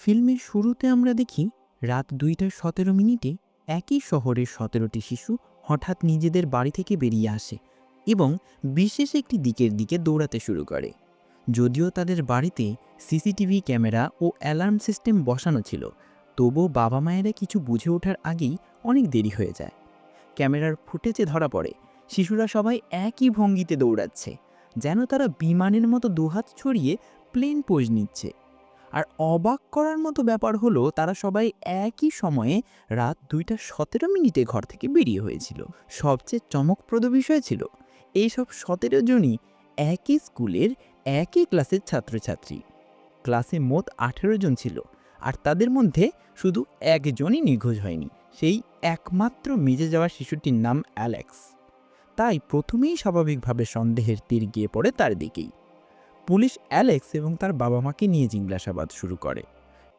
ফিল্মের শুরুতে আমরা দেখি রাত দুইটার সতেরো মিনিটে একই শহরের সতেরোটি শিশু হঠাৎ নিজেদের বাড়ি থেকে বেরিয়ে আসে এবং বিশেষ একটি দিকের দিকে দৌড়াতে শুরু করে। যদিও তাদের বাড়িতে সিসিটিভি ক্যামেরা ও অ্যালার্ম সিস্টেম বসানো ছিল, তবুও বাবা মায়েরা কিছু বুঝে ওঠার আগেই অনেক দেরি হয়ে যায়। ক্যামেরার ফুটেজে ধরা পড়ে, শিশুরা সবাই একই ভঙ্গিতে দৌড়াচ্ছে, যেন তারা বিমানের মতো দুহাত ছড়িয়ে প্লেন পোজ নিচ্ছে। আর অবাক করার মতো ব্যাপার হলো, তারা সবাই একই সময়ে রাত দুইটা সতেরো মিনিটে ঘর থেকে বেরিয়ে হয়েছিল। সবচেয়ে চমকপ্রদ বিষয় ছিল, এইসব সতেরো জনই একই স্কুলের একই ক্লাসের ছাত্রছাত্রী। ক্লাসে মোট আঠেরো জন ছিল, আর তাদের মধ্যে শুধু একজনই নিখোঁজ হয়নি, সেই একমাত্র মিজে যাওয়া শিশুটির নাম অ্যালেক্স। তাই প্রথমেই স্বাভাবিকভাবে সন্দেহের তীর গিয়ে পড়ে তার দিকেই। পুলিশ অ্যালেক্স এবং তার বাবা মাকে নিয়ে জিজ্ঞাসাবাদ শুরু করে।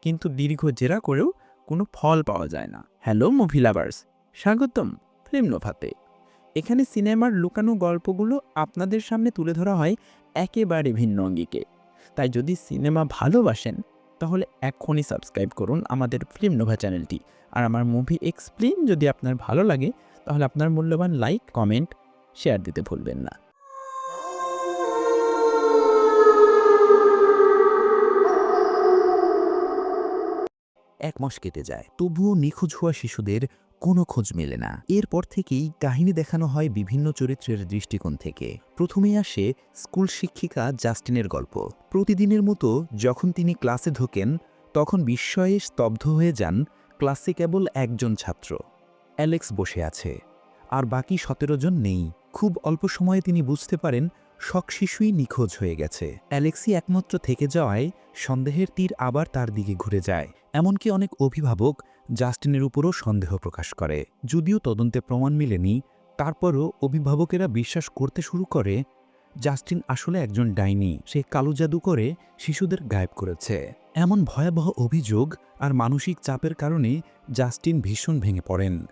কিন্তু দীর্ঘ জেরা করেও কোনো ফল পাওয়া যায় না। Hello, movie lovers! স্বাগতম ফিল্ম নোভাতে। এখানে সিনেমার লুকানো গল্পগুলো আপনাদের সামনে তুলে ধরা হয় একেবারে ভিন্ন অঙ্গিকে। তাই যদি সিনেমা ভালোবাসেন, তাহলে এখনই সাবস্ক্রাইব করুন আমাদের ফিল্ম নোভা চ্যানেলটি। আর আমার মুভি এক্সপ্লেন যদি আপনার ভালো লাগে, তাহলে আপনার মূল্যবান লাইক, কমেন্ট, শেয়ার দিতে ভুলবেন না। এক মাস কেটে যায়। তবুও নিখোঁজ হওয়া শিশুদের কোনো খোঁজ মেলে না। এরপর থেকেই কাহিনী দেখানো হয় বিভিন্ন চরিত্রের দৃষ্টিকোণ থেকে। প্রথমেই আসে স্কুল শিক্ষিকা জাস্টিনের গল্প। প্রতিদিনের মতো যখন তিনি ক্লাসে ঢোকেন, তখন বিস্ময়ে স্তব্ধ হয়ে যান ক্লাসে কেবল একজন ছাত্র। অ্যালেক্স বসে আছে। আর বাকি সতেরো জন নেই। খুব অল্প সময়ে তিনি বুঝতে পারেন শখ শিশুই নিখোঁজ হয়ে গেছে। অ্যালেক্সি একমাত্র থেকে যাওয়ায় সন্দেহের তীর আবার তার দিকে ঘুরে যায়। এমনকি অনেক অভিভাবক জাস্টিনের উপরও সন্দেহ প্রকাশ করে। যদিও তদন্তে প্রমাণ মিলেনি, তারপরও অভিভাবকেরা বিশ্বাস করতে শুরু করে, জাস্টিন আসলে একজন ডাইনি, সে কালো জাদু করে শিশুদের গায়েব করেছে। এমন ভয়াবহ অভিযোগ আর মানসিক চাপের কারণে জাস্টিন ভীষণ ভেঙে পড়েন।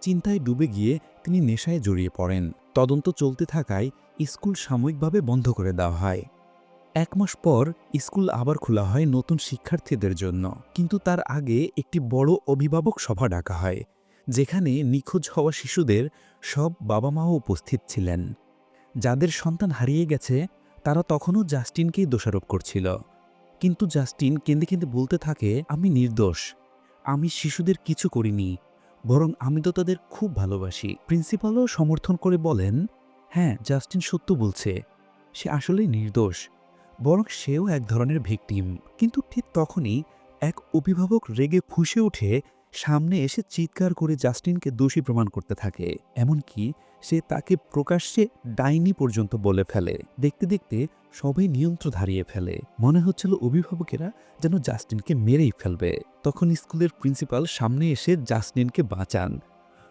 চিন্তায় ডুবে গিয়ে তিনি নেশায় জড়িয়ে পড়েন। তদন্ত চলতে থাকায় স্কুল সাময়িকভাবে বন্ধ করে দেওয়া হয়। এক মাস পর স্কুল আবার খোলা হয় নতুন শিক্ষার্থীদের জন্য। কিন্তু তার আগে একটি বড় অভিভাবক সভা ডাকা হয়, যেখানে নিখোঁজ হওয়া শিশুদের সব বাবা মাও উপস্থিত ছিলেন। যাদের সন্তান হারিয়ে গেছে, তারা তখনও জাস্টিনকেই দোষারোপ করছিল। কিন্তু জাস্টিন কেঁদে কেঁদে বলতে থাকে, আমি নির্দোষ। আমি শিশুদের কিছু করিনি, বরং আমি তো তাদের খুব ভালোবাসি। প্রিন্সিপালও সমর্থন করে বলেন হ্যাঁ জাস্টিন সত্য বলছে। সে আসলেই নির্দোষ। বরং সেও এক ধরনের ভিকটিম। কিন্তু ঠিক তখনই এক অভিভাবক রেগে ফুঁসে উঠে সামনে এসে চিৎকার করে জাস্টিনকে দোষী প্রমাণ করতে থাকে। এমনকি সে তাকে প্রকাশ্যে ডাইনি পর্যন্ত বলে ফেলে। দেখতে দেখতে সবাই নিয়ন্ত্রণ হারিয়ে ফেলে। মনে হচ্ছিল অভিভাবকেরা যেন জাস্টিনকে মেরেই ফেলবে। তখন স্কুলের প্রিন্সিপাল সামনে এসে জাস্টিনকে বাঁচান।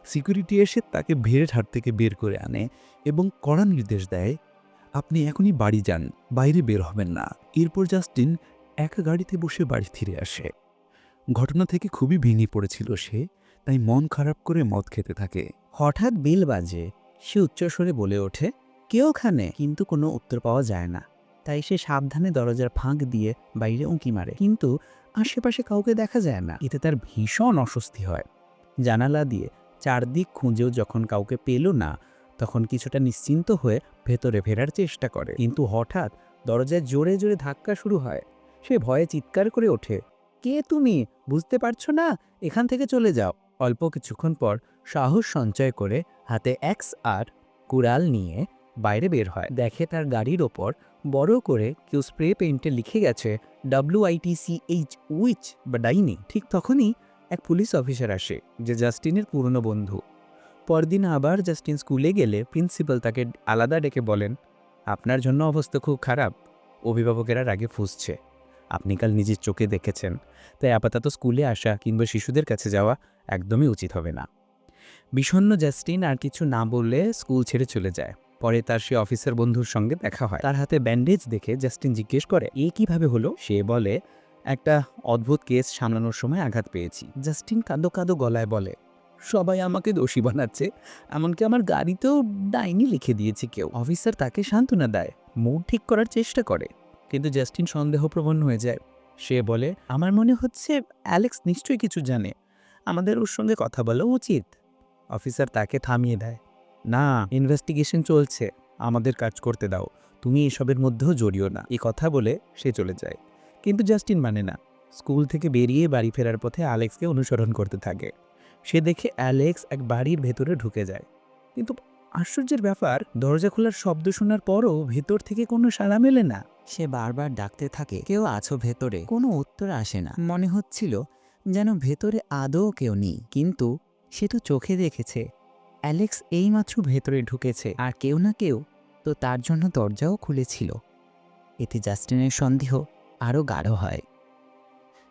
সিকিউরিটি এসে তাকে ভেড়ে হাট থেকে বের করে আনে এবং কড়া নির্দেশ দেয় আপনি এখনই বাড়ি যান, বাইরে বের হবেন না। এরপর জাস্টিন একা গাড়িতে বসে বাড়ি ফিরে আসে। ঘটনা থেকে খুবই ভেঙে পড়েছিল সে, তাই মন খারাপ করে মদ খেতে থাকে। হঠাৎ বেল বাজে, সে উচ্চস্বরে বলে ওঠে, কে ওখানে? কিন্তু কোনো উত্তর পাওয়া যায় না। তাই সে সাবধানে দরজার ফাঁক দিয়ে বাইরে উঁকি মারে। কিন্তু আশেপাশে কাউকে দেখা যায় না। এতে তার ভীষণ অস্বস্তি হয়। জানালা দিয়ে চারদিক খুঁজেও যখন কাউকে পেল না তখন কিছুটা নিশ্চিন্ত হয়ে ভেতরে ফেরার চেষ্টা করে। কিন্তু হঠাৎ দরজায় জোরে জোরে ধাক্কা শুরু হয়। সে ভয়ে চিৎকার করে ওঠে, কে তুমি? বুঝতে পারছ না? এখান থেকে চলে যাও। অল্প কিছুক্ষণ পর সাহস সঞ্চয় করে হাতে এক্স আর কুড়াল নিয়ে বাইরে বের হয়। দেখে তার গাড়ির ওপর বড় করে কেউ স্প্রে পেইন্টে লিখে গেছে, ডাব্লিউ আইটিসি এইচ উইচ বা ডাইনি। ঠিক তখনই এক পুলিশ অফিসার আসে, যে জাস্টিনের পুরনো বন্ধু। পরদিন আবার জাস্টিন স্কুলে গেলে প্রিন্সিপাল তাকে আলাদা ডেকে বলেন, আপনার জন্য অবস্থা খুব খারাপ। অভিভাবকেরা রাগে ফুসছে। আপনি কাল নিজের চোখে দেখেছেন। তাই আপাতত স্কুলে আসা কিংবা শিশুদের কাছে যাওয়া একদমই উচিত হবে না। বিষণ্ণ জাস্টিন আর কিছু না বললে স্কুল ছেড়ে চলে যায়। পরে তার সে অফিসার বন্ধুর সঙ্গে দেখা হয়। তার হাতে ব্যান্ডেজ দেখে জাস্টিন জিজ্ঞেস করে, এ কীভাবে হলো? সে বলে, একটা অদ্ভুত কেস সামলানোর সময় আঘাত পেয়েছি। জাস্টিন কাঁদো কাঁদো গলায় বলে সবাই আমাকে দোষী বানাচ্ছে। এমনকি আমার গাড়িতেও ডাইনি লিখে দিয়েছে কেউ। অফিসার তাকে সান্ত্বনা দেয়, মুড ঠিক করার চেষ্টা করে। কিন্তু জাস্টিন সন্দেহপ্রবণ হয়ে যায়। সে বলে, আমার মনে হচ্ছে অ্যালেক্স নিশ্চয়ই কিছু জানে। আমাদের ওর সঙ্গে কথা বলা উচিত। অফিসার তাকে থামিয়ে দেয়, না, ইনভেস্টিগেশন চলছে। আমাদের কাজ করতে দাও। তুমি এসবের মধ্যেও জড়িও না। এই কথা বলে সে চলে যায়। কিন্তু জাস্টিন মানে না। স্কুল থেকে বেরিয়ে বাড়ি ফেরার পথে অ্যালেক্সকে অনুসরণ করতে থাকে। সে দেখে অ্যালেক্স এক বাড়ির ভেতরে ঢুকে যায়। কিন্তু আশ্চর্যের ব্যাপার, দরজা খোলার শব্দ শোনার পরও ভেতর থেকে কোনো সাড়া মেলে না। সে বারবার ডাকতে থাকে, কেউ আছো ভেতরে, কোনো উত্তর আসে না। মনে হচ্ছিল যেন ভেতরে আদৌ কেউ নেই, কিন্তু সে তো চোখে দেখেছে। অ্যালেক্স এইমাত্র ভেতরে ঢুকেছে, আর কেউ না কেউ তো তার জন্য দরজাও খুলেছিল। এতে জাস্টিনের সন্দেহ আরও গাঢ় হয়।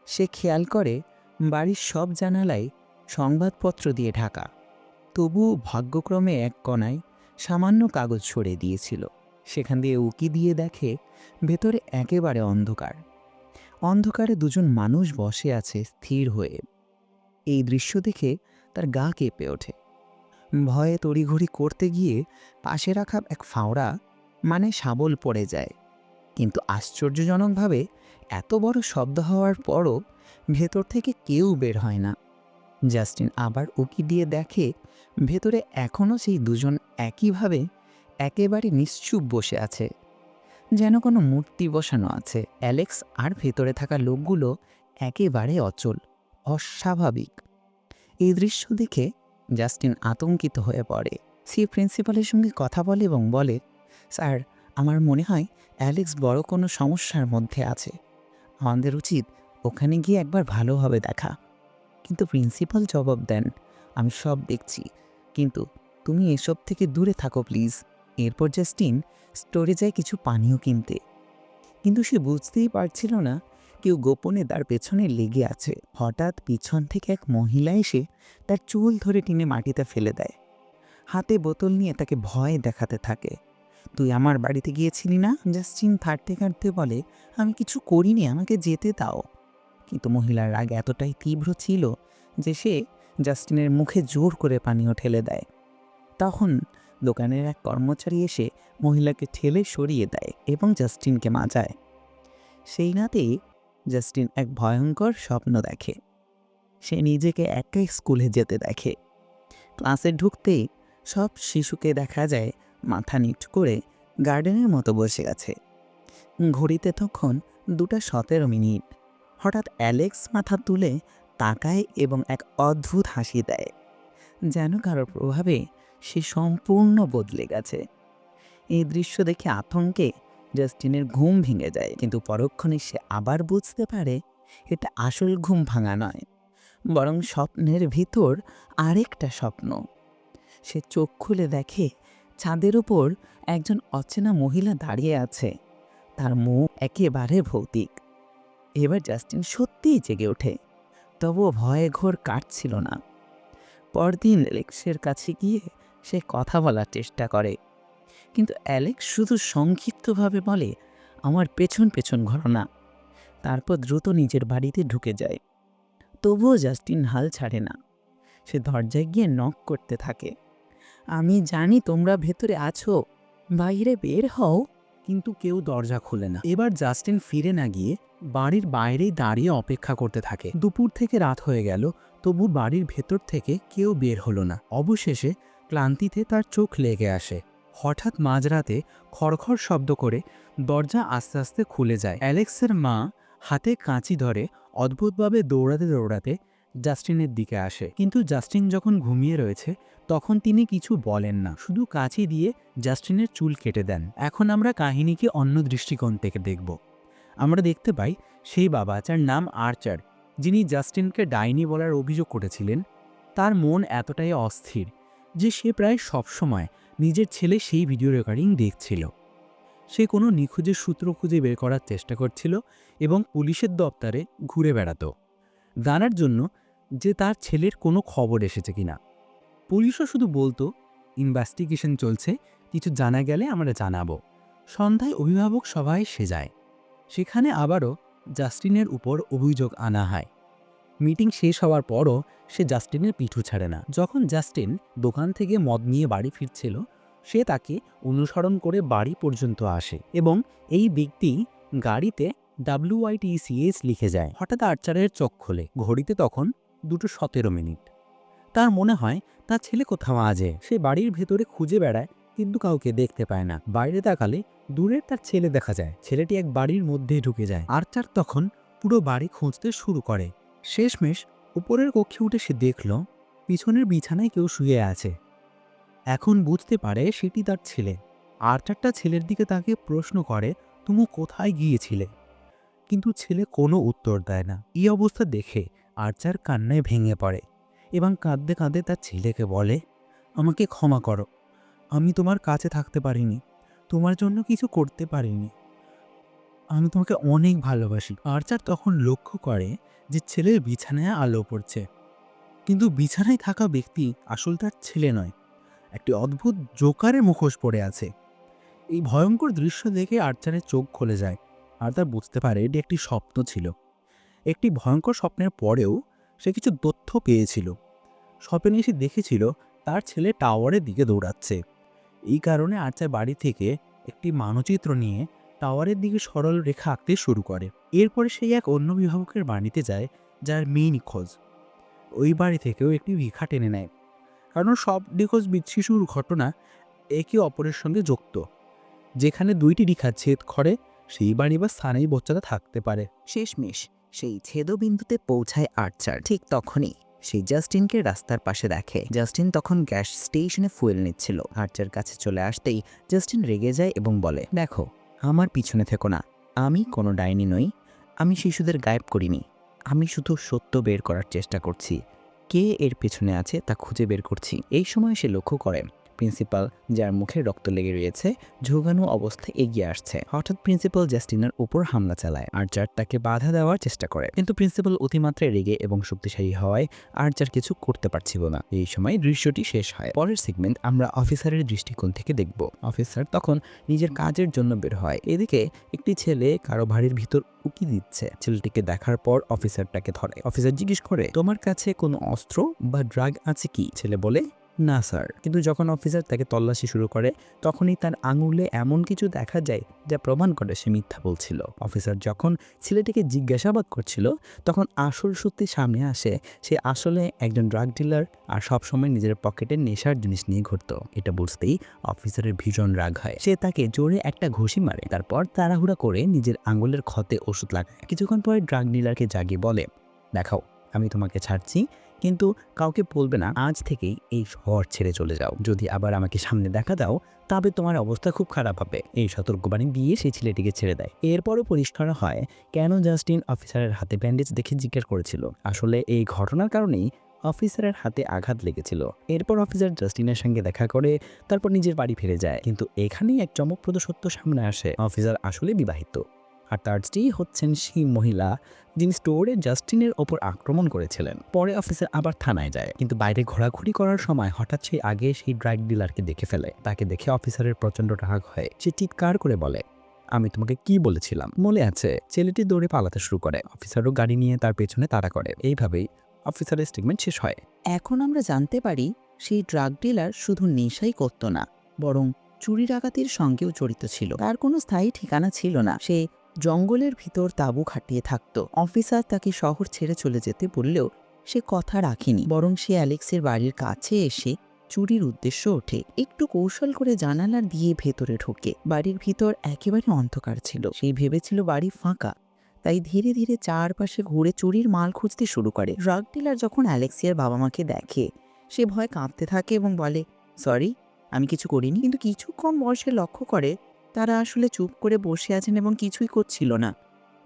সে খেয়াল করে বাড়ির সব জানালায় সংবাদপত্র দিয়ে ঢাকা। তবুও ভাগ্যক্রমে এক কণায় সামান্য কাগজ ছড়ে দিয়েছিল। সেখান দিয়ে উকি দিয়ে দেখে ভেতরে একেবারে অন্ধকার। অন্ধকারে দুজন মানুষ বসে আছে স্থির হয়ে। এই দৃশ্য দেখে তার গা কেঁপে ওঠে। ভয়ে তড়িঘড়ি করতে গিয়ে পাশে রাখা এক ফাওড়া মানে শাবল পড়ে যায়। কিন্তু আশ্চর্যজনকভাবে এত বড় শব্দ হওয়ার পরও ভেতর থেকে কেউ বের হয় না। জাস্টিন আবার উকি দিয়ে দেখে, ভেতরে এখনও সেই দুজন একইভাবে একেবারে নিশ্চুপ বসে আছে। যেন কোনো মূর্তি বসানো আছে। অ্যালেক্স আর ভেতরে থাকা লোকগুলো একেবারে অচল, অস্বাভাবিক। এই দৃশ্য দেখে জাস্টিন আতঙ্কিত হয়ে পড়ে। সে প্রিন্সিপালের সঙ্গে কথা বলে এবং বলে, স্যার, আমার মনে হয় অ্যালেক্স বড় কোনো সমস্যার মধ্যে আছে। আমাদের উচিত ওখানে গিয়ে একবার ভালোভাবে দেখা। কিন্তু প্রিন্সিপাল জবাব দেন, আমি সব দেখছি। কিন্তু তুমি এসব থেকে দূরে থাকো, প্লিজ। এরপর জাস্টিন স্টোরে যায় কিছু পানীয় কিনতে। কিন্তু সে বুঝতেই পারছিল না কেউ গোপনে তার পেছনে লেগে আছে। হঠাৎ পিছন থেকে এক মহিলা এসে তার চুল ধরে টেনে মাটিতে ফেলে দেয়। হাতে বোতল নিয়ে তাকে ভয় দেখাতে থাকে। তুই আমার বাড়িতে গিয়েছিলি না? জাস্টিন থাকতে কাটতে বলে, আমি কিছু করিনি, আমাকে যেতে দাও। কিন্তু মহিলার রাগ এতটাই তীব্র ছিল যে সে জাস্টিনের মুখে জোর করে পানীয় ঠেলে দেয়। তখন দোকানের এক কর্মচারী এসে মহিলাকে ঠেলে সরিয়ে দেয় এবং জাস্টিনকে মাজায়। সেই রাতেই জাস্টিন এক ভয়ঙ্কর স্বপ্ন দেখে। সে নিজেকে একাই স্কুলে যেতে দেখে। ক্লাসে ঢুকতেই সব শিশুকে দেখা যায় মাথা নিট করে গার্ডেনের মতো বসে আছে। ঘড়িতে তখন দুটা সতেরো মিনিট। হঠাৎ অ্যালেক্স মাথা তুলে তাকায় এবং এক অদ্ভুত হাসি দেয়, যেন কারোর প্রভাবে সে সম্পূর্ণ বদলে গেছে। এই দৃশ্য দেখে আতঙ্কে জাস্টিনের ঘুম ভেঙে যায়, কিন্তু পরক্ষণে সে আবার বুঝতে পারে এটা আসল ঘুম ভাঙা নয়, বরং স্বপ্নের ভিতর আরেকটা স্বপ্ন। সে চোখ খুলে দেখে ছাদের ওপর একজন অচেনা মহিলা দাঁড়িয়ে আছে, তার মুখ একেবারে ভৌতিক। এবার জাস্টিন সত্যিই জেগে ওঠে। তবুও ভয়ে ঘোর কাটছিল না। পরদিন অ্যালেক্সের কাছে গিয়ে সে কথা বলার চেষ্টা করে। কিন্তু অ্যালেক্স শুধু সংক্ষিপ্তভাবে বলে, আমার পেছন পেছন ঘটনা। তারপর দ্রুত নিজের বাড়িতে ঢুকে যায়। তবুও জাস্টিন হাল ছাড়ে না। সে দরজায় গিয়ে নক করতে থাকে। আমি জানি তোমরা ভেতরে আছো। বাইরে বের হও। কিন্তু কেউ দরজা খুলে না। এবার জাস্টিন ফিরে না গিয়ে বাড়ির বাইরেই দাঁড়িয়ে অপেক্ষা করতে থাকে। দুপুর থেকে রাত হয়ে গেল, তবু বাড়ির ভেতর থেকে কেউ বের হলো না। অবশেষে ক্লান্তিতে তার চোখ লেগে আসে। হঠাৎ মাঝরাতে খড়খড় শব্দ করে দরজা আস্তে আস্তে খুলে যায়। অ্যালেক্সের মা হাতে কাঁচি ধরে অদ্ভুতভাবে দৌড়াতে দৌড়াতে জাস্টিনের দিকে আসে। কিন্তু জাস্টিন যখন ঘুমিয়ে রয়েছে তখন তিনি কিছু বলেন না। শুধু কাঁচি দিয়ে জাস্টিনের চুল কেটে দেন। এখন আমরা কাহিনীকে অন্য দৃষ্টিকোণ থেকে দেখব। আমরা দেখতে পাই সেই বাবা, যার নাম আর্চার, যিনি জাস্টিনকে ডাইনি বলার অভিযোগ করেছিলেন, তার মন এতটাই অস্থির যে সে প্রায় সবসময় নিজের ছেলে সেই ভিডিও রেকর্ডিং দেখছিল। সে কোনো নিখোঁজের সূত্র খুঁজে বের করার চেষ্টা করছিল এবং পুলিশের দপ্তরে ঘুরে বেড়াতো। জানার জন্য যে তার ছেলের কোনো খবর এসেছে কিনা। পুলিশও শুধু বলতো, ইনভেস্টিগেশন চলছে, কিছু জানা গেলে আমরা জানাব। সন্ধ্যায় অভিভাবক সভায় সে যায়। সেখানে আবারও জাস্টিনের উপর অভিযোগ আনা হয়। মিটিং শেষ হওয়ার পরও সে জাস্টিনের পিঠু ছাড়ে না। যখন জাস্টিন দোকান থেকে মদ নিয়ে বাড়ি ফিরছিল, সে তাকে অনুসরণ করে বাড়ি পর্যন্ত আসে এবং এই ব্যক্তি গাড়িতে ডাব্লিউআইটিসিএস লিখে যায়। হঠাৎ আর্চারের চোখ খোলে। ঘড়িতে তখন দুটো সতেরো মিনিট। তার মনে হয় তার ছেলে কোথাও আজে সে বাড়ির ভেতরে খুঁজে বেড়ায়, কিন্তু কাউকে দেখতে পায় না। বাইরে তাকালে দূরের তার ছেলে দেখা যায়। ছেলেটি এক বাড়ির মধ্যে ঢুকে যায়। আর্চার তখন পুরো বাড়ি খুঁজতে শুরু করে। শেষমেশ উপরের কক্ষে উঠে সে দেখল, পিছনের বিছানায় কেউ শুয়ে আছে। এখন বুঝতে পারে সেটি তার ছেলে। আর্চারটা ছেলের দিকে তাকে প্রশ্ন করে, তুমি কোথায় গিয়েছিলে? কিন্তু ছেলে কোনো উত্তর দেয় না। এই অবস্থা দেখে আর্চার কান্নায় ভেঙে পড়ে। এবং কাঁদতে কাঁদতে তার ছেলেকে বলে, আমাকে ক্ষমা করো। আমি তোমার কাছে থাকতে পারিনি। তোমার জন্য কিছু করতে পারিনি। আমি তোমাকে অনেক ভালোবাসি। আর্চার তখন লক্ষ্য করে যে ছেলের বিছানায় আলো পড়ছে। কিন্তু বিছানায় থাকা ব্যক্তি আসল তার ছেলে নয়, একটি অদ্ভুত জোকারের মুখোশ পড়ে আছে। এই ভয়ঙ্কর দৃশ্য দেখে আর্চারের চোখ খুলে যায় আর তার বুঝতে পারে এটি একটি স্বপ্ন ছিল। একটি ভয়ঙ্কর স্বপ্নের পরেও সে কিছু তথ্য পেয়েছিল। স্বপ্নে এসে দেখেছিল তার ছেলে টাওয়ারের দিকে দৌড়াচ্ছে। এই কারণে আর্চার বাড়ি থেকে একটি মানচিত্র নিয়ে টাওয়ারের দিকে সরল রেখা আঁকতে শুরু করে। এরপরে সেই এক অন্য বিভাবকের বাড়িতে যায়, যার মেয়ে নিখোঁজ। ওই বাড়ি থেকেও একটি ভিখা টেনে নেয়। কারণ সব নিখোঁজ শিশুর ঘটনা একে অপরের সঙ্গে যুক্ত। যেখানে দুইটি রেখা ছেদ করে, সেই বাড়ি বা স্থানেই বাচ্চাটা থাকতে পারে। শেষমেশ সেই ছেদবিন্দুতে পৌঁছায় আর্চার। ঠিক তখনই সেই জাস্টিনকে রাস্তার পাশে দেখে। জাস্টিন তখন গ্যাস স্টেশনে ফুয়েল নিচ্ছিল। আর্চার কাছে চলে আসতেই জাস্টিন রেগে যায় এবং বলে, দেখো, আমার পিছনে থেকো না। আমি কোনো ডাইনি নই। আমি শিশুদের গায়েব করিনি। আমি শুধু সত্য বের করার চেষ্টা করছি। কে এর পেছনে আছে তা খুঁজে বের করছি। এই সময় সে লক্ষ্য করে প্রিন্সিপাল, যার মুখে রক্ত লেগে রয়েছে, ঝোগানো অবস্থায় এগিয়ে আসছে। হঠাৎ প্রিন্সিপাল জাস্টিনার উপর হামলা চালায়। আর্চার তাকে বাধা দেওয়ার চেষ্টা করে। কিন্তু প্রিন্সিপাল অতিমাত্রায় রেগে এবং শক্তিশালী হওয়ায় আর্চার কিছু করতে পারছিল না। এই সময় দৃশ্যটি শেষ হয়। পরের সেগমেন্ট আমরা অফিসারের দৃষ্টিকোণ থেকে দেখব। অফিসার তখন নিজের কাজের জন্য বের হয়। এদিকে একটি ছেলে কারও বাড়ির ভিতর উকি দিচ্ছে। ছেলেটিকে দেখার পর অফিসারটাকে ধরে। অফিসার জিজ্ঞেস করে, তোমার কাছে কোনো অস্ত্র বা ড্রাগ আছে কি? ছেলে বলে না, স্যার। কিন্তু যখন অফিসার তাকে তল্লাশি শুরু করে, তখনই তার আঙুলে এমন কিছু দেখা যায় যা প্রমাণ করে সে মিথ্যা বলছিল। অফিসার যখন ছেলেটিকে জিজ্ঞাসাবাদ করছিল, তখন আসল সত্যি সামনে আসে, সে আসলে একজন ড্রাগ ডিলার আর সবসময় নিজের পকেটে নেশার জিনিস নিয়ে ঘুরতো। এটা বুঝতেই অফিসারের ভীষণ রাগ হয়। সে তাকে জোরে একটা ঘুষি মারে, তারপর তাড়াহুড়া করে নিজের আঙুলের ক্ষতে ওষুধ লাগায়। কিছুক্ষণ পরে ড্রাগ ডিলারকে জাগিয়ে বলে, দেখাও, আমি তোমাকে ছাড়ছি কিন্তু কাউকে বলবে না, আজ থেকেই এই শহর ছেড়ে চলে যাও। যদি আবার আমাকে সামনে দেখা দাও, তবে তোমার অবস্থা খুব খারাপ হবে। এই সতর্কবাণী দিয়ে সেই ছেলেটিকে ছেড়ে দেয়। এরপরও পরিষ্কার হয়, কেন জাস্টিন অফিসারের হাতে ব্যান্ডেজ দেখে জিজ্ঞেস করেছিল। আসলে এই ঘটনার কারণেই অফিসারের হাতে আঘাত লেগেছিল। এরপর অফিসার জাস্টিনের সঙ্গে দেখা করে তারপর নিজের বাড়ি ফিরে যায়। কিন্তু এখানেই এক চমকপ্রদ সত্য সামনে আসে। অফিসার আসলে বিবাহিত। আর তার স্ত্রী হচ্ছেন সেই মহিলা যিনি স্টোরে জাস্টিনের ওপর আক্রমণ করেছিলেন। পরে অফিসার আবার থানায় যায়। কিন্তু বাইরে ঘোরাঘুরি করার সময় হঠাৎ সেই আগে সেই ড্রাগ ডিলারকে দেখে ফেলে। তাকে দেখে অফিসারের প্রচণ্ড রাগ হয়। সে চিৎকার করে বলে, আমি তোমাকে কি বলেছিলাম? মনে আছে, ছেলেটি দৌড়ে পালাতে শুরু করে। অফিসারও গাড়ি নিয়ে তার পেছনে তাড়া করে। এইভাবেই অফিসারের স্টেটমেন্ট শেষ হয়। এখন আমরা জানতে পারি, সেই ড্রাগ ডিলার শুধু নেশাই করত না, বরং চুরি ডাকাতির সঙ্গেও জড়িত ছিল। তার কোনো স্থায়ী ঠিকানা ছিল না। সে জঙ্গলের ভিতর তাঁবু খাটিয়ে থাকত। অফিসার তাকে শহর ছেড়ে চলে যেতে বললেও সে কথা রাখেনি। বরং সে অ্যালেক্সের বাড়ির কাছে এসে চুরির উদ্দেশ্য ওঠে। একটু কৌশল করে জানালার দিয়ে ভেতরে ঢোকে। বাড়ির ভিতর একেবারে অন্ধকার ছিল। সেই ভেবেছিল বাড়ি ফাঁকা। তাই ধীরে ধীরে চারপাশে ঘুরে চুরির মাল খুঁজতে শুরু করে। ড্রাগ ডিলার যখন অ্যালেক্সিয়ার বাবা মাকে দেখে, সে ভয় কাঁপতে থাকে এবং বলে, সরি, আমি কিছু করিনি। কিন্তু কিছুক্ষণ বয়সে লক্ষ্য করে তারা আসলে চুপ করে বসে আছেন এবং কিছুই করছিল না।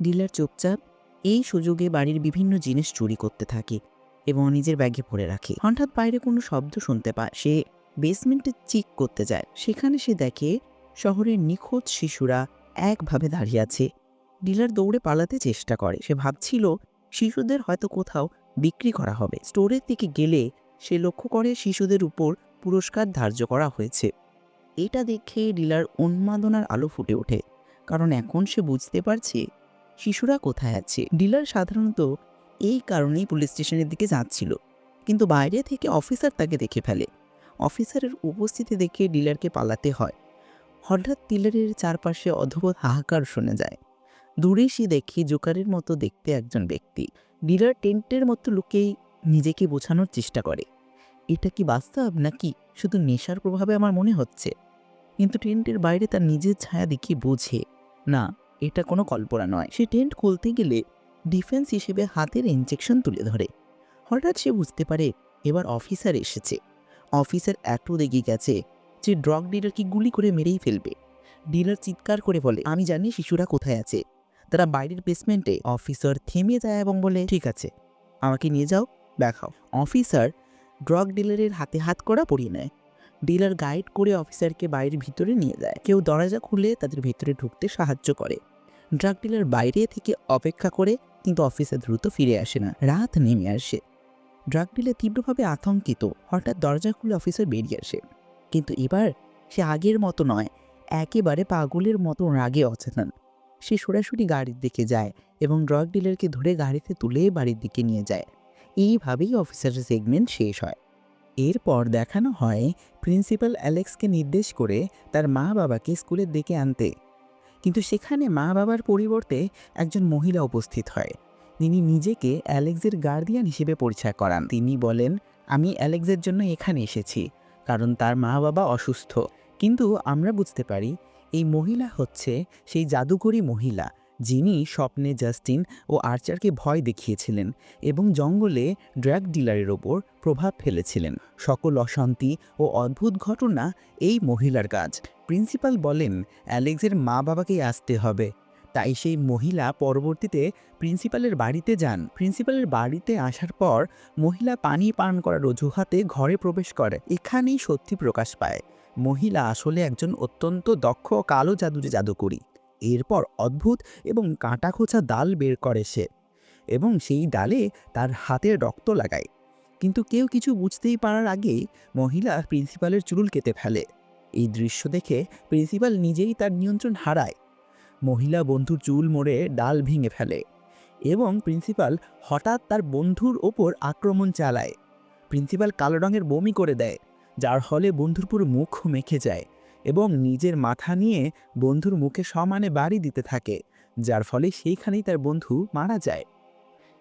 ডিলার চুপচাপ এই সুযোগে বাড়ির বিভিন্ন জিনিস চুরি করতে থাকে এবং নিজের ব্যাগে ভরে রাখে। হঠাৎ বাইরে কোনো শব্দ শুনতে পায়। সে বেসমেন্টে চিক করতে যায়। সেখানে সে দেখে শহরের নিখোঁজ শিশুরা একভাবে দাঁড়িয়ে আছে। ডিলার দৌড়ে পালাতে চেষ্টা করে। সে ভাবছিল শিশুদের হয়তো কোথাও বিক্রি করা হবে। স্টোরের দিকে গেলে সে লক্ষ্য করে শিশুদের উপর পুরস্কার ধার্য করা হয়েছে। এটা দেখে ডিলার উন্মাদনার আলো ফুটে ওঠে, কারণ এখন সে বুঝতে পারছে শিশুরা কোথায় আছে। ডিলার সাধারণত এই কারণেই পুলিশ স্টেশনের দিকে যাচ্ছিল, কিন্তু বাইরে থেকে অফিসার তাকে দেখে ফেলে। অফিসারের উপস্থিতি দেখে ডিলারকে পালাতে হয়। হঠাৎ ডিলারের চারপাশে অদ্ভুত হাহাকার শোনা যায়। দূরে সে দেখে জোকারের মতো দেখতে একজন ব্যক্তি। ডিলার টেন্টের মতো লুকেই নিজেকে বোঝানোর চেষ্টা করে। এটা কি বাস্তব নাকি শুধু নেশার প্রভাবে আমার মনে হচ্ছে? কিন্তু টেন্টের বাইরে তার নিজের ছায়া দেখি বোঝে, না, এটা কোনো কল্পনা নয়। সে টেন্ট খুলতে গেলে ডিফেন্স হিসেবে হাতের ইনজেকশন তুলে ধরে। হঠাৎ সে বুঝতে পারে এবার অফিসার এসেছে। অফিসার এত রেগে গেছে যে ড্রগ ডিলারকে গুলি করে মেরেই ফেলবে। ডিলার চিৎকার করে বলে, আমি জানি শিশুরা কোথায় আছে। তারা বাইরের বেসমেন্টে অফিসার থেমে যায় এবং বলে, ঠিক আছে, আমাকে নিয়ে যাও, দেখাও। অফিসার ড্রগ ডিলারের হাতে হাত করা পরিয়ে নেয়। ডিলার গাইড করে অফিসারকে বাইরের ভিতরে নিয়ে যায়। কেউ দরজা খুলে তাদের ভিতরে ঢুকতে সাহায্য করে। ড্রাগ ডিলার বাইরে থেকে অপেক্ষা করে, কিন্তু অফিসার দ্রুত ফিরে আসে না। রাত নেমে আসে। ড্রাগ ডিলার তীব্রভাবে আতঙ্কিত। হঠাৎ দরজা খুলে অফিসার বেরিয়ে আসে। কিন্তু এবার সে আগের মতো নয়। একেবারে পাগলের মতো রাগে অচেতন। সে সরাসরি গাড়ির দিকে যায় এবং ড্রাগ ডিলারকে ধরে গাড়িতে তুলে বাড়ির দিকে নিয়ে যায়। এইভাবেই অফিসারের সেগমেন্ট শেষ হয়। এরপর দেখানো হয় প্রিন্সিপাল অ্যালেক্সকে নির্দেশ করে তার মা বাবাকে স্কুলের দিকে আনতে। কিন্তু সেখানে মা বাবার পরিবর্তে একজন মহিলা উপস্থিত হয়। তিনি নিজেকে অ্যালেক্সের গার্ডিয়ান হিসেবে পরিচয় করান। তিনি বলেন, আমি অ্যালেক্সের জন্য এখানে এসেছি, কারণ তার মা বাবা অসুস্থ। কিন্তু আমরা বুঝতে পারি, এই মহিলা হচ্ছে সেই জাদুকরী মহিলা। যিনি স্বপ্নে জাস্টিন ও আর্চারকে ভয় দেখিয়েছিলেন এবং জঙ্গলে ড্রাগ ডিলারের ওপর প্রভাব ফেলেছিলেন। সকল অশান্তি ও অদ্ভুত ঘটনা এই মহিলার কাজ। প্রিন্সিপাল বলেন, অ্যালেক্সের মা বাবাকেই আসতে হবে। তাই সেই মহিলা পরবর্তীতে প্রিন্সিপালের বাড়িতে যান। প্রিন্সিপালের বাড়িতে আসার পর মহিলা পানি পান করার অজুহাতে ঘরে প্রবেশ করে। এখানেই সত্যি প্রকাশ পায়। মহিলা আসলে একজন অত্যন্ত দক্ষ কালো জাদুরে জাদুকরী। এরপর অদ্ভুত এবং কাঁটা খোঁচা ডাল বের করে সে এবং সেই ডালে তার হাতে রক্ত লাগায়। কিন্তু কেউ কিছু বুঝতেই পারার আগেই মহিলা প্রিন্সিপালের চুল কেটে ফেলে। এই দৃশ্য দেখে প্রিন্সিপাল নিজেই তার নিয়ন্ত্রণ হারায়। মহিলা বন্ধুর চুল মোড়ে ডাল ভেঙে ফেলে এবং প্রিন্সিপাল হঠাৎ তার বন্ধুর ওপর আক্রমণ চালায়। প্রিন্সিপাল কালো রঙের বমি করে দেয়, যার ফলে বন্ধুর পুরো মুখ মেখে যায় এবং নিজের মাথা নিয়ে বন্ধুর মুখে সমানে বাড়ি দিতে থাকে, যার ফলে সেইখানেই তার বন্ধু মারা যায়।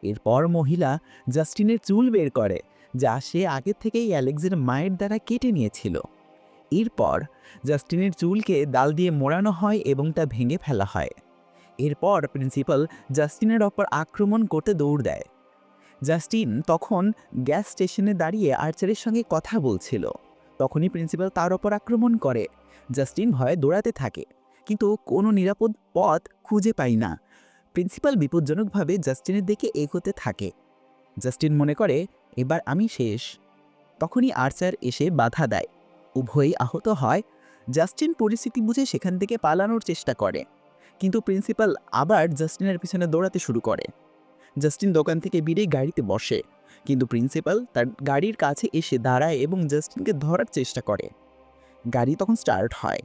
এরপর মহিলা জাস্টিনের চুল বের করে, যা সে আগে থেকেই অ্যালেক্সের মায়ের দ্বারা কেটে নিয়েছিল। এরপর জাস্টিনের চুলকে ডাল দিয়ে মোড়ানো হয় এবং তা ভেঙে ফেলা হয়। এরপর প্রিন্সিপাল জাস্টিনের ওপর আক্রমণ করতে দৌড় দেয়। জাস্টিন তখন গ্যাস স্টেশনে দাঁড়িয়ে আর্চারের সঙ্গে কথা বলছিল। তখনই প্রিন্সিপাল তার ওপর আক্রমণ করে। জাস্টিন ভয়ে দৌড়াতে থাকে। কিন্তু কোনো নিরাপদ পথ খুঁজে পাই না। প্রিন্সিপাল বিপজ্জনকভাবে জাস্টিনের দিকে এগোতে থাকে। জাস্টিন মনে করে, এবার আমি শেষ। তখনই আর্চার এসে বাধা দেয়। উভয়ই আহত হয়। জাস্টিন পরিস্থিতি বুঝে সেখান থেকে পালানোর চেষ্টা করে। কিন্তু প্রিন্সিপাল আবার জাস্টিনের পিছনে দৌড়াতে শুরু করে। জাস্টিন দোকান থেকে বেরিয়ে গাড়িতে বসে। কিন্তু প্রিন্সিপাল তার গাড়ির কাছে এসে দাঁড়ায় এবং জাস্টিনকে ধরার চেষ্টা করে। গাড়ি তখন স্টার্ট হয়।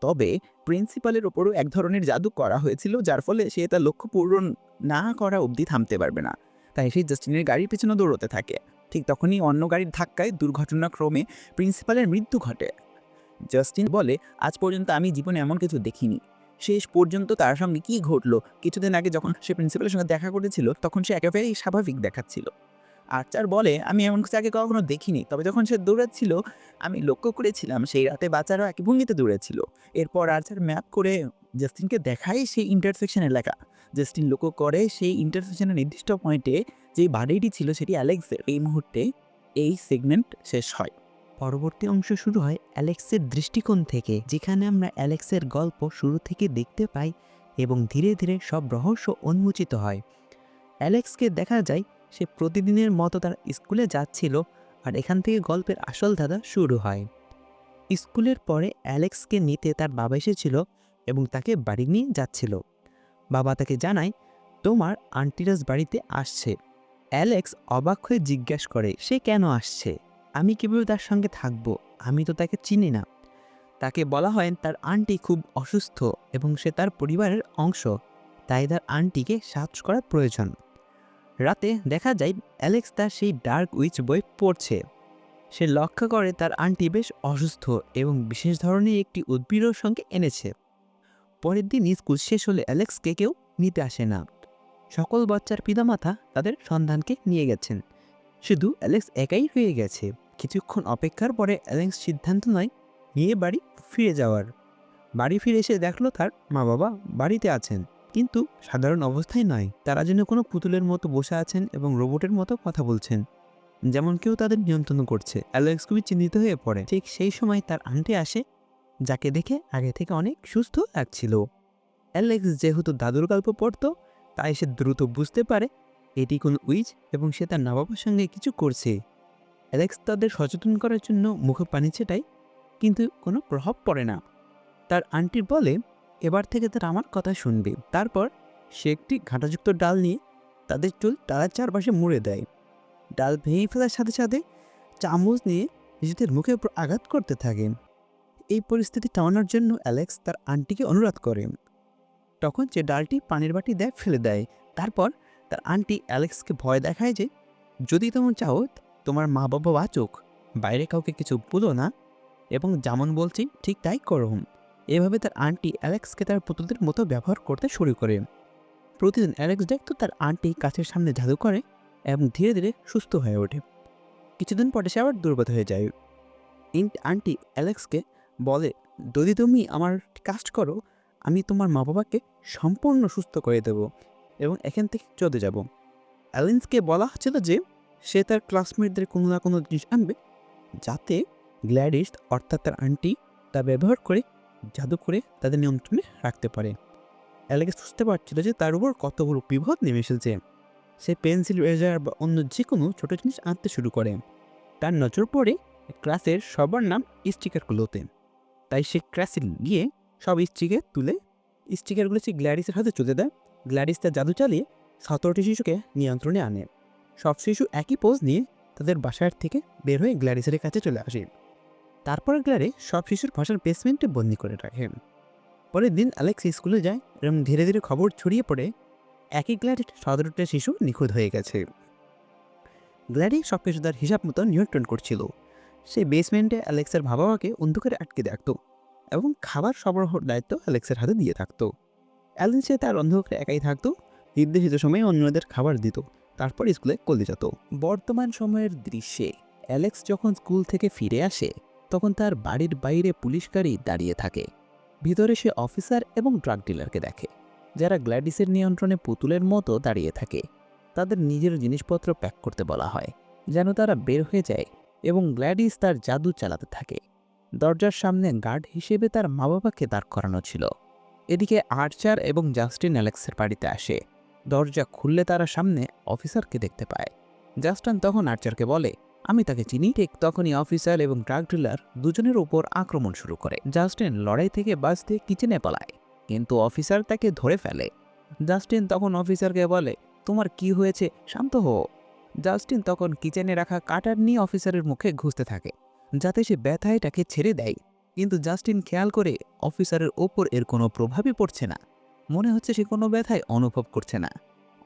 তবে প্রিন্সিপালের ওপরও এক ধরনের জাদু করা হয়েছিল, যার ফলে সে তার লক্ষ্য পূরণ না করা অবধি থামতে পারবে না। তাই সে জাস্টিনের গাড়ির পেছনে দৌড়তে থাকে। ঠিক তখনই অন্য গাড়ির ধাক্কায় দুর্ঘটনাক্রমে প্রিন্সিপালের মৃত্যু ঘটে। জাস্টিন বলে, আজ পর্যন্ত আমি জীবনে এমন কিছু দেখিনি। শেষ পর্যন্ত তার সঙ্গে কী ঘটলো? কিছুদিন আগে যখন সে প্রিন্সিপালের সঙ্গে দেখা করেছিল, তখন সে একেবারেই স্বাভাবিক দেখাচ্ছিল। আর্চার বলে, আমি এমন কিছু আগে কখনো দেখিনি। তবে যখন সে দৌড়াচ্ছিল, আমি লক্ষ্য করেছিলাম সেই রাতে বাচ্চারাও একই ভঙ্গিতে দৌড়েছিল এরপর আর্চার ম্যাপ করে জাস্টিনকে দেখায় সেই ইন্টারসেকশন এলাকা জাস্টিন লক্ষ্য করে সেই ইন্টারসেকশনের নির্দিষ্ট পয়েন্টে যে বাড়িটি ছিল সেটি অ্যালেক্সের। এই মুহূর্তে এই সেগমেন্ট শেষ হয়। পরবর্তী অংশ শুরু হয় অ্যালেক্সের দৃষ্টিকোণ থেকে, যেখানে আমরা অ্যালেক্সের গল্প শুরু থেকে দেখতে পাই এবং ধীরে ধীরে সব রহস্য উন্মোচিত হয়। অ্যালেক্সকে দেখা যায় সে প্রতিদিনের মতো তার স্কুলে যাচ্ছিল আর এখান থেকে গল্পের আসল ধাঁধা শুরু হয়। স্কুলের পরে অ্যালেক্সকে নিতে তার বাবা এসেছিল এবং তাকে বাড়ি নিয়ে যাচ্ছিল। বাবা তাকে জানায়, তোমার আন্টিরাজ বাড়িতে আসছে। অ্যালেক্স অবাক হয়ে জিজ্ঞাসা করে, সে কেন আসছে? আমি কীভাবে তার সঙ্গে থাকব? আমি তো তাকে চিনি না। তাকে বলা হয়, তার আন্টি খুব অসুস্থ এবং সে তার পরিবারের অংশ। তাই তার আন্টিকে সাহায্য করা প্রয়োজন। রাতে দেখা যায় অ্যালেক্স তার সেই ডার্ক উইচ বই পড়ছে। সে লক্ষ্য করে তার আন্টি বেশ অসুস্থ এবং বিশেষ ধরনের একটি উদ্ভিদের সঙ্গে এনেছে। পরের দিন স্কুল শেষ হলে অ্যালেক্সকে কেউ নিতে আসে না। সকল বাচ্চার পিতামাতা তাদের সন্ধানকে নিয়ে গেছেন। শুধু অ্যালেক্স একাই হয়ে গেছে। কিছুক্ষণ অপেক্ষার পরে অ্যালেক্স সিদ্ধান্ত নয় নিয়ে বাড়ি ফিরে যাওয়ার। বাড়ি ফিরে এসে দেখল তার মা বাবা বাড়িতে আছেন। কিন্তু সাধারণ অবস্থায় নয়। তারা যেন কোনো পুতুলের মতো বসে আছেন এবং রোবটের মতো কথা বলছেন। যেমন কেউ তাদের নিয়ন্ত্রণ করছে। অ্যালেক্স খুবই চিন্তিত হয়ে পড়ে। ঠিক সেই সময় তার আন্টি আসে, যাকে দেখে আগে থেকে অনেক সুস্থ লাগছিল। অ্যালেক্স যেহেতু দাদুর গল্প পড়তো, তাই সে দ্রুত বুঝতে পারে এটি কোনো উইজ এবং সে তার নবাবের সঙ্গে কিছু করছে। অ্যালেক্স তাদের সচেতন করার জন্য মুখে পানি ছেটায়, কিন্তু কোনো প্রভাব পড়ে না। তার আন্টি বলে এবার থেকে তারা আমার কথা শুনবে। তারপর সে একটি ঘাঁটাযুক্ত ডাল নিয়ে তাদের চুল তারার চারপাশে মুড়ে দেয়। ডাল ভেঙে ফেলার সাথে সাথে চামচ নিয়ে নিজেদের মুখের উপর আঘাত করতে থাকে। এই পরিস্থিতি টানানোর জন্য অ্যালেক্স তার আন্টিকে অনুরোধ করে। তখন যে ডালটি পানির বাটি দেয় ফেলে দেয়। তারপর তার আন্টি অ্যালেক্সকে ভয় দেখায় যে, যদি তেমন চাও তোমার মা বাবা বাচুক, বাইরে কাউকে কিছু বলো না এবং যেমন বলছি ঠিক তাই করো। এভাবে তার আন্টি অ্যালেক্সকে তার পুতুলদের মতো ব্যবহার করতে শুরু করে। প্রতিদিন অ্যালেক্স দেখতো তার আন্টি কাছের সামনে জাদু করে এবং ধীরে ধীরে সুস্থ হয়ে ওঠে। কিছুদিন পরে সে আবার দুর্বল হয়ে যায়। আন্টি অ্যালেক্সকে বলে, যদি তুমি আমার কাজ করো, আমি তোমার মা বাবাকে সম্পূর্ণ সুস্থ করে দেব এবং এখান থেকে চলে যাব। অ্যালেন্সকে বলা হচ্ছিল যে সে তার ক্লাসমেটদের কোনো না কোনো জিনিস আনবে, যাতে গ্ল্যাডিস অর্থাৎ তার আন্টি তা ব্যবহার করে জাদু করে তাদের নিয়ন্ত্রণে রাখতে পারে। অ্যালেক্স বুঝতে পারছিল যে তার উপর কত বড় বিপদ নেমে এসেছে। সে পেন্সিল রেজার বা অন্য যে কোনো ছোটো জিনিস আনতে শুরু করে। তার নজর পড়ে ক্লাসের সবার নাম স্টিকারগুলোতে। তাই সে ক্লাসে গিয়ে সব স্টিকার তুলে, স্টিকারগুলো সে গ্ল্যাডিসের হাতে চলে দেয়। গ্ল্যাডিস তার জাদু চালিয়ে সতেরোটি শিশুকে নিয়ন্ত্রণে আনে। সব শিশু একই পোজ নিয়ে তাদের বাসার থেকে বের হয়ে গ্ল্যাডিসের কাছে চলে আসে। তারপর গ্ল্যাডে সব শিশুর ভাষার বেসমেন্টে বন্দি করে রাখে। পরের দিন অ্যালেক্স স্কুলে যায় এবং ধীরে ধীরে খবর ছড়িয়ে পড়ে, একই গ্ল্যাডে সতেরোটা শিশু নিখোঁজ হয়ে গেছে। গ্ল্যাডি সব কিছু তার হিসাব মতো নিয়ন্ত্রণ করছিল। সে বেসমেন্টে অ্যালেক্সের বাবাকে অন্ধকারে আটকে রাখত এবং খাবার সরবরাহর দায়িত্ব অ্যালেক্সের হাতে দিয়ে থাকতো। অ্যালেক্সে তার অন্ধকারে একাই থাকতো, নির্দেশিত সময়ে অন্যদের খাবার দিত, তারপর স্কুলে কলে যেত। বর্তমান সময়ের দৃশ্যে অ্যালেক্স যখন স্কুল থেকে ফিরে আসে তখন তার বাড়ির বাইরে পুলিশ গাড়ি দাঁড়িয়ে থাকে। ভিতরে সে অফিসার এবং ড্রাগ ডিলারকে দেখে, যারা গ্ল্যাডিসের নিয়ন্ত্রণে পুতুলের মতো দাঁড়িয়ে থাকে। তাদের নিজের জিনিসপত্র প্যাক করতে বলা হয়, যেন তারা বের হয়ে যায় এবং গ্ল্যাডিস তার জাদু চালাতে থাকে। দরজার সামনে গার্ড হিসেবে তার মা বাবাকে দাঁড় করানো ছিল। এদিকে আর্চার এবং জাস্টিন অ্যালেক্সের বাড়িতে আসে। দরজা খুললে তারা সামনে অফিসারকে দেখতে পায়। জাস্টিন তখন আর্চারকে বলে আমি তাকে চিনি। ঠিক তখনই অফিসার এবং ড্রাগ ডিলার দুজনের উপর আক্রমণ শুরু করে। জাস্টিন লড়াই থেকে বাঁচতে কিচেনে পালায়, কিন্তু অফিসার তাকে ধরে ফেলে। জাস্টিন তখন অফিসারকে বলে, তোমার কি হয়েছে? শান্ত হো জাস্টিন তখন কিচেনে রাখা কাটার নিয়ে অফিসারের মুখে ঘুষতে থাকে, যাতে সে ব্যথায় তাকে ছেড়ে দেয়। কিন্তু জাস্টিন খেয়াল করে অফিসারের ওপর এর কোনো প্রভাবই পড়ছে না। মনে হচ্ছে সে কোনো ব্যথায় অনুভব করছে না।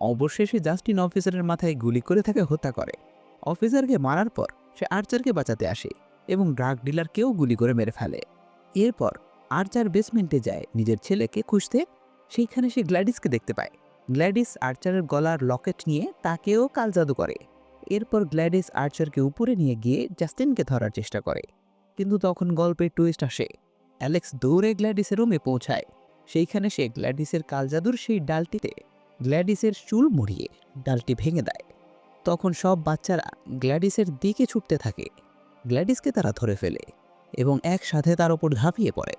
অবশেষে জাস্টিন অফিসারের মাথায় গুলি করে তাকে হত্যা করে। অফিসারকে মারার পর সে আর্চারকে বাঁচাতে আসে এবং ড্রাগ ডিলারকেও গুলি করে মেরে ফেলে। এরপর আর্চার বেসমেন্টে যায়, নিজের ছেলেকে খুঁজতে। সেইখানে সে গ্ল্যাডিসকে দেখতে পায়। গ্ল্যাডিস আর্চারের গলার লকেট নিয়ে তাকেও কাল জাদু করে। এরপর গ্ল্যাডিস আর্চারকে উপরে নিয়ে গিয়ে জাস্টিনকে ধরার চেষ্টা করে। কিন্তু তখন গল্পের টুইস্ট আসে। অ্যালেক্স দৌড়ে গ্ল্যাডিসের রুমে পৌঁছায়। সেইখানে সে গ্ল্যাডিসের কালজাদুর সেই ডালটিতে গ্ল্যাডিসের চুল মুড়িয়ে ডালটি ভেঙে দেয়। তখন সব বাচ্চারা গ্ল্যাডিসের দিকে ছুটতে থাকে। গ্ল্যাডিসকে তারা ধরে ফেলে এবং একসাথে তার ওপর ঝাঁপিয়ে পড়ে।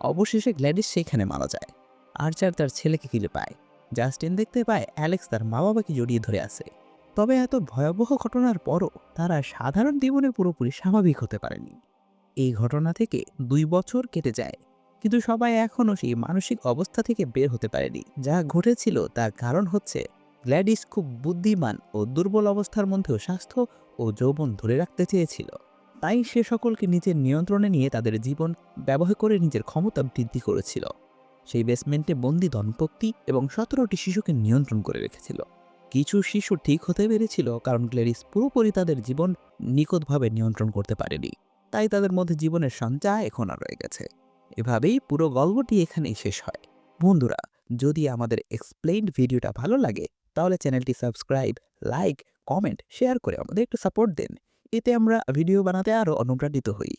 অবশেষে গ্ল্যাডিস সেখানে মারা যায়। আর্চার তার ছেলেকে কিলে পায়। জাস্টিন দেখতে পায় অ্যালেক্স তার মা বাবাকে জড়িয়ে ধরে আছে। তবে এত ভয়াবহ ঘটনার পরও তারা সাধারণ জীবনে পুরোপুরি স্বাভাবিক হতে পারেনি। এই ঘটনা থেকে দুই বছর কেটে যায়, কিন্তু সবাই এখনও সেই মানসিক অবস্থা থেকে বের হতে পারেনি। যা ঘটেছিল তার কারণ হচ্ছে গ্ল্যাডিস খুব বুদ্ধিমান ও দুর্বল অবস্থার মধ্যেও স্বাস্থ্য ও যৌবন ধরে রাখতে চেয়েছিল। তাই সে সকলকে নিজের নিয়ন্ত্রণে নিয়ে তাদের জীবন ব্যবহার করে নিজের ক্ষমতা বৃদ্ধি করেছিল। সেই বেসমেন্টে বন্দি দম্পতি এবং সতেরোটি শিশুকে নিয়ন্ত্রণ করে রেখেছিল। কিছু শিশু ঠিক হতে পেরেছিল কারণ গ্লেরিস পুরোপুরি তাদের জীবন নিখুঁতভাবে নিয়ন্ত্রণ করতে পারেনি। তাই তাদের মধ্যে জীবনের সঞ্চয় এখন আর রয়ে গেছে। এভাবেই পুরো গল্পটি এখানেই শেষ হয়। বন্ধুরা, যদি আমাদের এক্সপ্লেইনড ভিডিওটা ভালো লাগে তাহলে চ্যানেলটি সাবস্ক্রাইব, লাইক, কমেন্ট, শেয়ার করে আমাদের একটু সাপোর্ট দেন। এতে আমরা ভিডিও বানাতে আরও অনুপ্রাণিত হই।